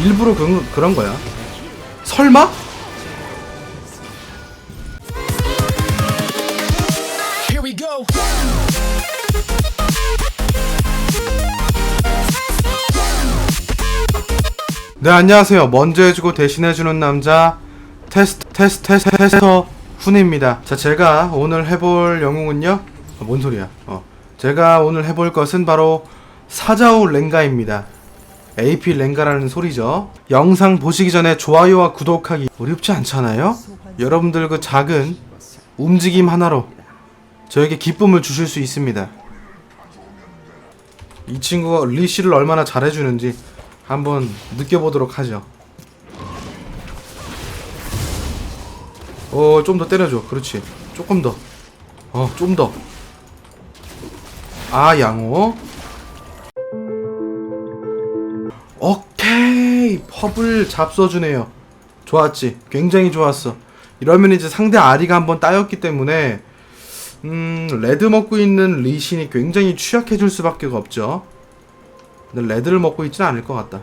일부러 그런, 그런 거야. 설마? 네 안녕하세요. 먼저 해주고 대신해주는 남자 테스트 테스트 테스트 테스터 훈입니다. 자 제가 오늘 해볼 영웅은요? 아, 뭔 소리야? 어 제가 오늘 해볼 것은 바로 사자우 랭가입니다 AP 랭가라는 소리죠 영상 보시기 전에 좋아요와 구독하기 어렵지 않잖아요 여러분들 그 작은 움직임 하나로 저에게 기쁨을 주실 수 있습니다 이 친구가 리시를 얼마나 잘해주는지 한번 느껴보도록 하죠. 어, 좀 더 때려줘. 그렇지. 조금 더. 어, 좀 더. 아, 양호. 오케이. 펍을 잡숴주네요. 좋았지. 굉장히 좋았어. 이러면 이제 상대 아리가 한번 따였기 때문에, 음, 레드 먹고 있는 리신이 굉장히 취약해질 수밖에 없죠. 근데 레드를 먹고 있지는 않을 것 같다.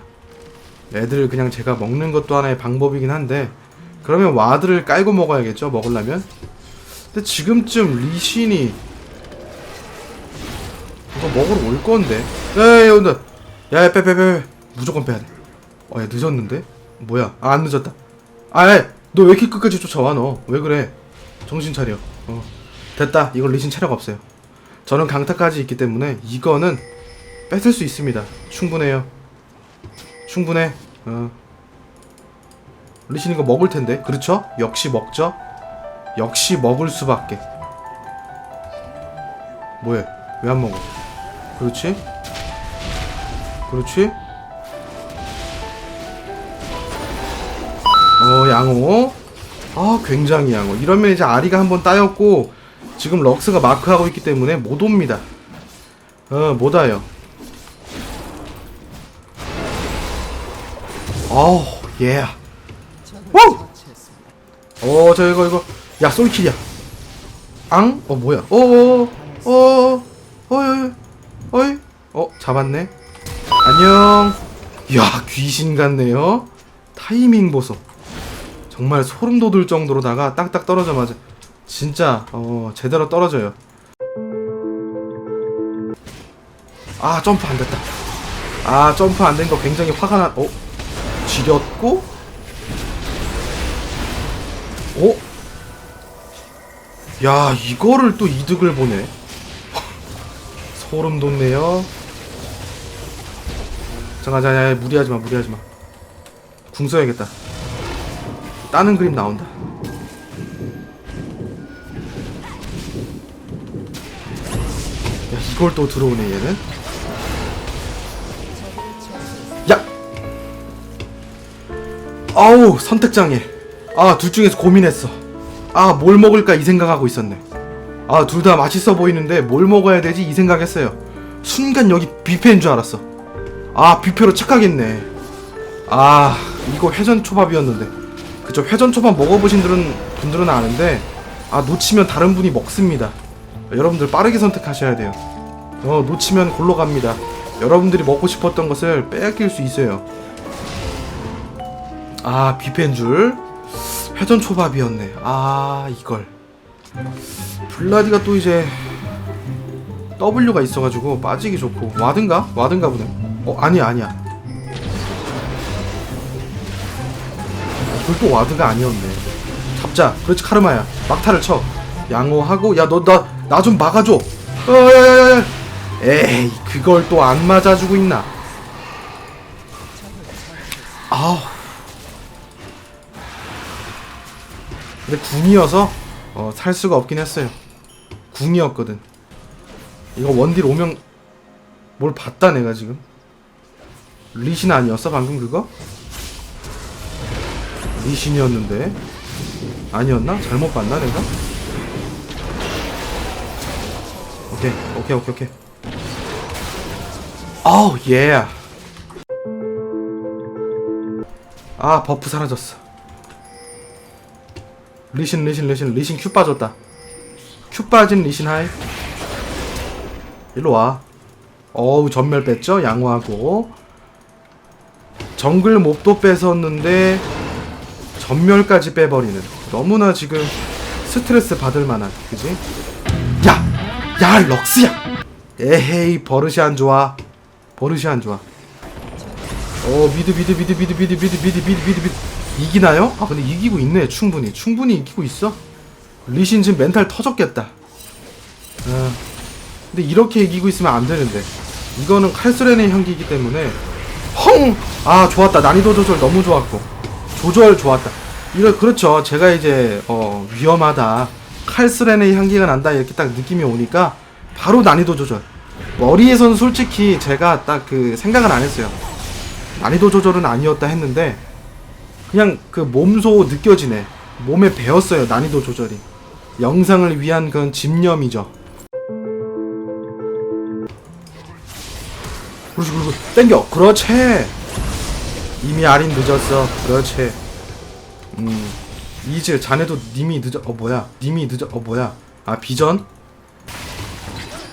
레드를 그냥 제가 먹는 것도 하나의 방법이긴 한데 그러면 와드를 깔고 먹어야겠죠 먹으려면 근데 지금쯤 리신이 이거 먹으러 올 건데 야야야 온다 야야 빼빼빼 무조건 빼야 돼 어 야 늦었는데 뭐야 아 안 늦었다 아 너 왜 이렇게 끝까지 쫓아와 너 왜 그래 정신 차려 어 됐다 이건 리신 체력 없어요 저는 강타까지 있기 때문에 이거는 뺏을 수 있습니다. 충분해요. 충분해. 어. 리신 이거 먹을 텐데. 그렇죠? 역시 먹죠? 역시 먹을 수밖에. 뭐해? 왜 안 먹어? 그렇지? 그렇지? 어, 양호. 아, 굉장히 양호. 이러면 이제 아리가 한번 따였고, 지금 럭스가 마크하고 있기 때문에 못 옵니다. 어, 못 와요. 어우 예. 우! 어, 저 이거 이거 야 솔킬이야. 앙? 어 뭐야? 어, 어, 어, 어 잡았네. 안녕. 야 귀신 같네요. 타이밍 보소. 정말 소름 돋을 정도로다가 딱딱 떨어져마자 진짜 어 제대로 떨어져요. 아 점프 안 됐다. 아 점프 안 된 거 굉장히 화가 나. 어? 지렸고 어? 야 이거를 또 이득을 보네 소름 돋네요 잠깐 잠깐 무리하지마 무리하지마 궁 써야겠다 따는 그림 나온다. 야 이걸 또 들어오네 얘는? 야! 아우 선택장애. 아 둘 중에서 고민했어. 아 뭘 먹을까 이 생각하고 있었네. 아 둘 다 맛있어 보이는데 뭘 먹어야 되지 이 생각했어요. 순간 여기 뷔페인 줄 알았어. 아 뷔페로 착각했네. 아 이거 회전 초밥이었는데 그쵸 회전 초밥 먹어보신 분들은, 분들은 아는데 아 놓치면 다른 분이 먹습니다. 여러분들 빠르게 선택하셔야 돼요. 어 놓치면 골로 갑니다. 여러분들이 먹고 싶었던 것을 빼앗길 수 있어요. 아 뷔페인 줄. 회전 초밥이었네. 아 이걸. 블라디가 또 이제 W가 있어가지고 빠지기 좋고. 와든가? 와든가 보네. 어 아니야 아니야 또 와드가 아니었네 잡자 그렇지 카르마야 막타를 쳐 양호하고 야 너 나 나 좀 막아줘 어야야야 에이 그걸 또 안 맞아주고 있나 아우 근데 궁이어서 어, 살 수가 없긴 했어요. 궁이었거든. 이거 원딜 오면 뭘 봤다 내가 지금. 리신 아니었어 방금 그거? 리신이었는데 아니었나? 잘못 봤나 내가? 오케이 오케이 오케이 오케이. 아우 예. 아 버프 사라졌어. 리신 리신 리신 리신 큐 빠졌다 큐 빠진 리신 하이 일로 와 어우 전멸 뺐죠 양호하고 정글 몹도 뺏었는데 전멸까지 빼버리는 너무나 지금 스트레스 받을 만한 그지? 야! 야 럭스야! 에헤이 버릇이 안 좋아 버릇이 안 좋아 어 미드 미드 미드 미드 미드 미드 미드 미드 미드 미드 이기나요? 아 근데 이기고 있네 충분히 충분히 이기고 있어 리신 지금 멘탈 터졌겠다 어, 근데 이렇게 이기고 있으면 안 되는데 이거는 칼스렌의 향기이기 때문에 헝! 아 좋았다 난이도 조절 너무 좋았고 조절 좋았다. 이거 그렇죠. 제가 이제 어 위험하다. 칼스렌의 향기가 난다. 이렇게 딱 느낌이 오니까 바로 난이도 조절. 머리에선 솔직히 제가 딱 그 생각은 안 했어요. 난이도 조절은 아니었다 했는데 그냥 그 몸소 느껴지네. 몸에 배웠어요 난이도 조절이. 영상을 위한 그런 집념이죠. 그렇지 그렇지. 땡겨. 그렇지 이미 아린 늦었어. 그렇지. 음 이즈 자네도 님이 늦어 어 뭐야? 님이 늦어 어 뭐야? 아 비전?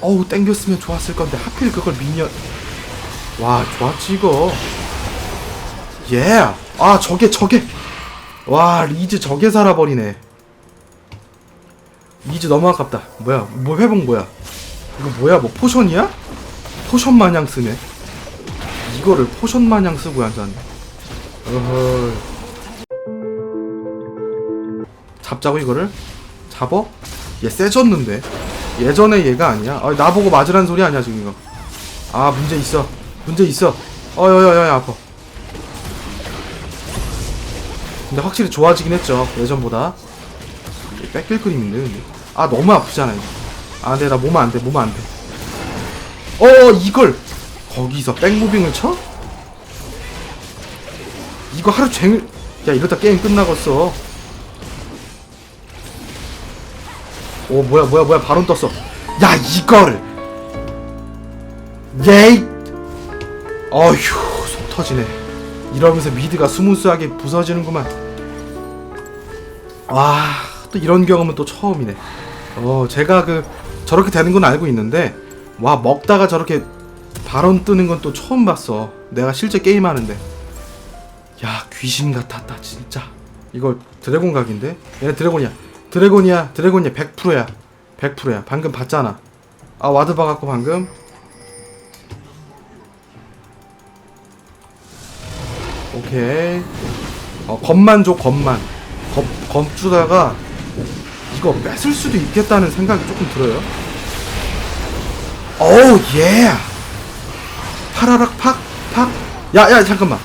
어우 땡겼으면 좋았을 건데 하필 그걸 미니언 와 좋았지 이거. 예아 저게 저게! 와 리즈 저게 살아버리네. 이즈 너무 아깝다. 뭐야 뭐 회복 뭐야? 이거 뭐야 뭐 포션이야? 포션 마냥 쓰네. 이거를 포션 마냥 쓰고 앉았네 어허. 잡자고 이거를? 잡어? 얘 세졌는데. 예전에 얘가 아니야? 아, 나보고 맞으란 소리 아니야 지금 이거? 아 문제 있어. 문제 있어. 어여여여 아파. 근데 확실히 좋아지긴 했죠 예전보다. 뺏길 그림인데 근데. 아 너무 아프잖아 이거. 아 근데 나 몸 안돼 몸 안돼. 어 이걸! 거기서 백무빙을 쳐? 이거 하루 종일 야 이러다 게임 끝나겠어. 오 뭐야 뭐야 뭐야 바론 떴어. 야 이거를 예이 어휴 속 터지네. 이러면서 미드가 스무스하게 부서지는구만. 와또 이런 경험은 또 처음이네. 어 제가 그 저렇게 되는 건 알고 있는데 와 먹다가 저렇게 발언 뜨는 건 또 처음 봤어. 내가 실제 게임하는데 야 귀신 같았다 진짜. 이거 드래곤 각인데? 얘네 드래곤이야. 드래곤이야 드래곤이야. 100%야 100%야. 방금 봤잖아. 아 와드 봐갖고 방금. 오케이. 어 겁만 줘 겁만. 겁, 겁 주다가 이거 뺏을 수도 있겠다는 생각이 조금 들어요. 오우 예! 파라락 팍 팍. 야야 잠깐만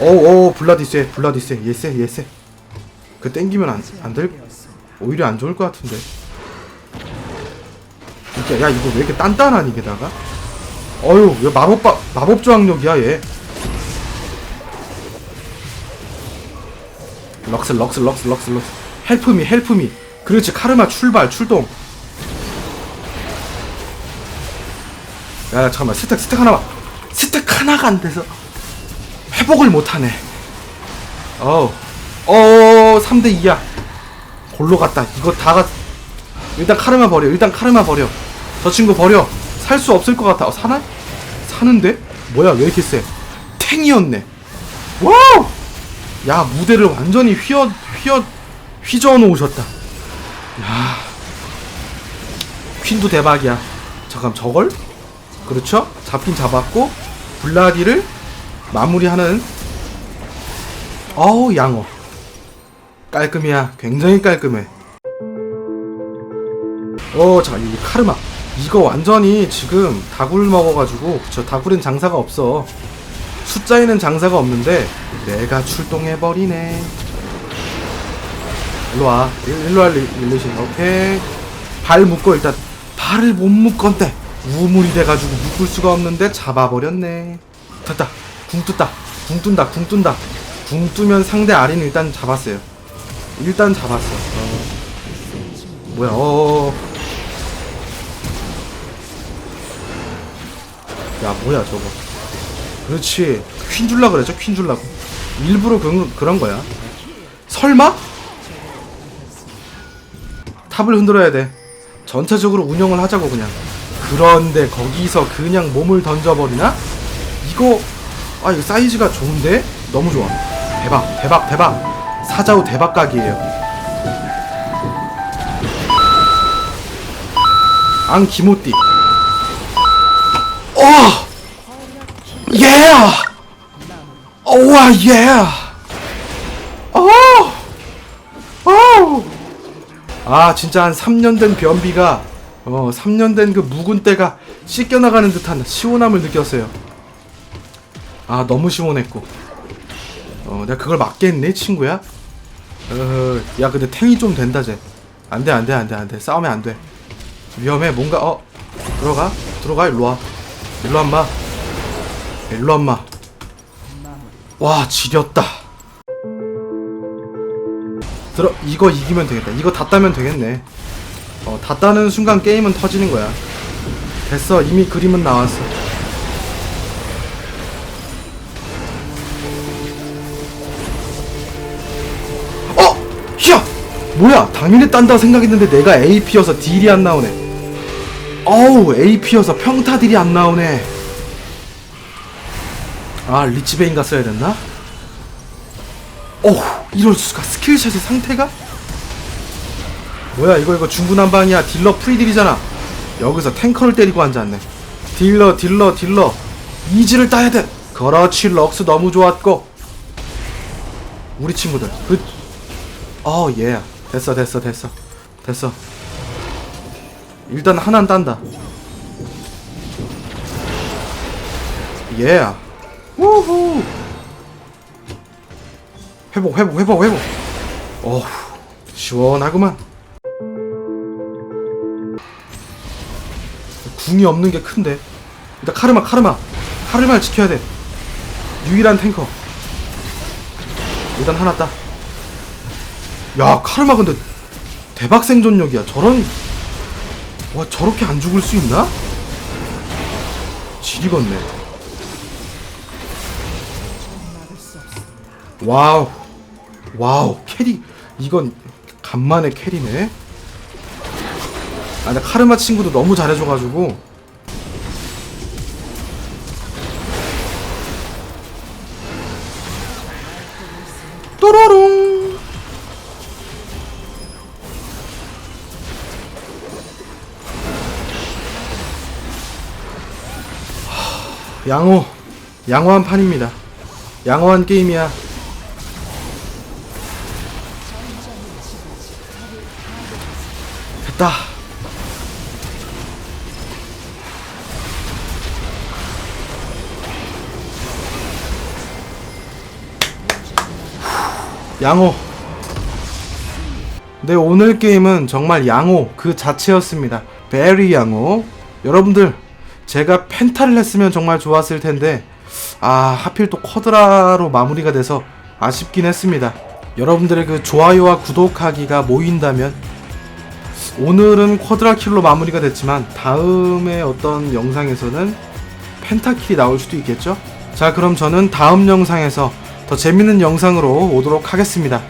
오오 블라디 쎄 블라디 쎄 얘쎄 얘쎄. 그 땡기면 안 안될 오히려 안 좋을 것 같은데. 진짜 야 이거 왜 이렇게 단단하니 게다가? 어휴 얘 마법 바, 마법 저항력이야 얘. 럭스 럭스 럭스 럭스 럭스 헬프미 헬프미. 그렇지 카르마 출발 출동. 야 야, 잠깐만. 스택 스택 하나만 스택 하나가 안 돼서 회복을 못하네. 어우 어 3대 2야. 골로 갔다. 이거 다가 일단 카르마 버려. 일단 카르마 버려. 저 친구 버려. 살 수 없을 것 같아. 어, 사나? 사는데? 뭐야 왜 이렇게 세? 탱이었네. 와우! 야 무대를 완전히 휘어 휘어 휘저어 놓으셨다. 야. 퀸도 대박이야. 잠깐 저걸? 그렇죠? 잡긴 잡았고 블라디를 마무리하는 어우 양어 깔끔이야. 굉장히 깔끔해. 어 잠깐 이 카르마. 이거 완전히 지금 다굴 먹어가지고 그쵸 다굴은 장사가 없어. 숫자에는 장사가 없는데 내가 출동해버리네. 일로와. 일로와 릴리신 오케이. 발 묶어 일단. 발을 못 묶었대. 우물이 돼가지고 묶을 수가 없는데 잡아버렸네. 됐다 궁 뜬다. 궁 뜬다. 궁 뜬다. 궁 뜨면 상대 아린 일단 잡았어요. 일단 잡았어 어. 뭐야 어어어. 야 뭐야 저거. 그렇지. 퀸 줄라 그랬죠? 퀸 줄라고. 일부러 그런, 그런 거야. 설마? 탑을 흔들어야 돼. 전체적으로 운영을 하자고 그냥. 그런데 거기서 그냥 몸을 던져버리나? 이거 아 이거 사이즈가 좋은데? 너무 좋아 대박 대박 대박 사자우 대박 각이에요 앙 기모띠 어! 예! 오와 예! 어! 어! 아 진짜 한 3년 된 변비가 어 3년 된 그 묵은 때가 씻겨나가는 듯한 시원함을 느꼈어요 아 너무 시원했고. 어 내가 그걸 맞겠네 친구야? 어야 근데 탱이 좀 된다 쟤. 안돼 안돼 안돼 안돼. 싸우면 안돼. 위험해. 뭔가 어 들어가. 들어가 일로와. 일로 한마. 일로 한마. 와 지렸다. 들어 이거 이기면 되겠다. 이거 다 따면 되겠네. 어 다 따는 순간 게임은 터지는 거야. 됐어. 이미 그림은 나왔어 어! 야! 뭐야 당연히 딴다 생각했는데 내가 AP여서 딜이 안 나오네 어우 AP여서 평타 딜이 안 나오네 아 리치베인 갔어야 됐나? 어후 이럴 수가 스킬샷의 상태가? 뭐야 이거 이거 중구난방이야 딜러 프리딜이잖아 여기서 탱커를 때리고 앉았네 딜러 딜러 딜러 이지를 따야 돼 그렇지 럭스 너무 좋았고 우리 친구들 그 어예. 됐어 됐어 됐어. 됐어. 일단 하나는 딴다. 예. 우후. 회복 회복 회복 회복. 어후. 시원하구만. 궁이 없는 게 큰데. 일단 카르마 카르마. 카르마를 지켜야 돼. 유일한 탱커. 일단 하나 따. 야 카르마 근데 대박 생존력이야. 저런 와 저렇게 안 죽을 수 있나? 지리겠네. 와우. 와우. 캐리 이건 간만에 캐리네. 아 근데 카르마 친구도 너무 잘해줘가지고 양호 양호한 판입니다 양호한 게임이야 됐다 양호. 네, 오늘 게임은 정말 양호 그 자체였습니다. 베리 양호. 여러분들, 제가 펜타를 했으면 정말 좋았을 텐데, 아, 하필 또 쿼드라로 마무리가 돼서 아쉽긴 했습니다. 여러분들의 그 좋아요와 구독하기가 모인다면, 오늘은 쿼드라 킬로 마무리가 됐지만, 다음에 어떤 영상에서는 펜타킬이 나올 수도 있겠죠? 자, 그럼 저는 다음 영상에서 더 재밌는 영상으로 오도록 하겠습니다.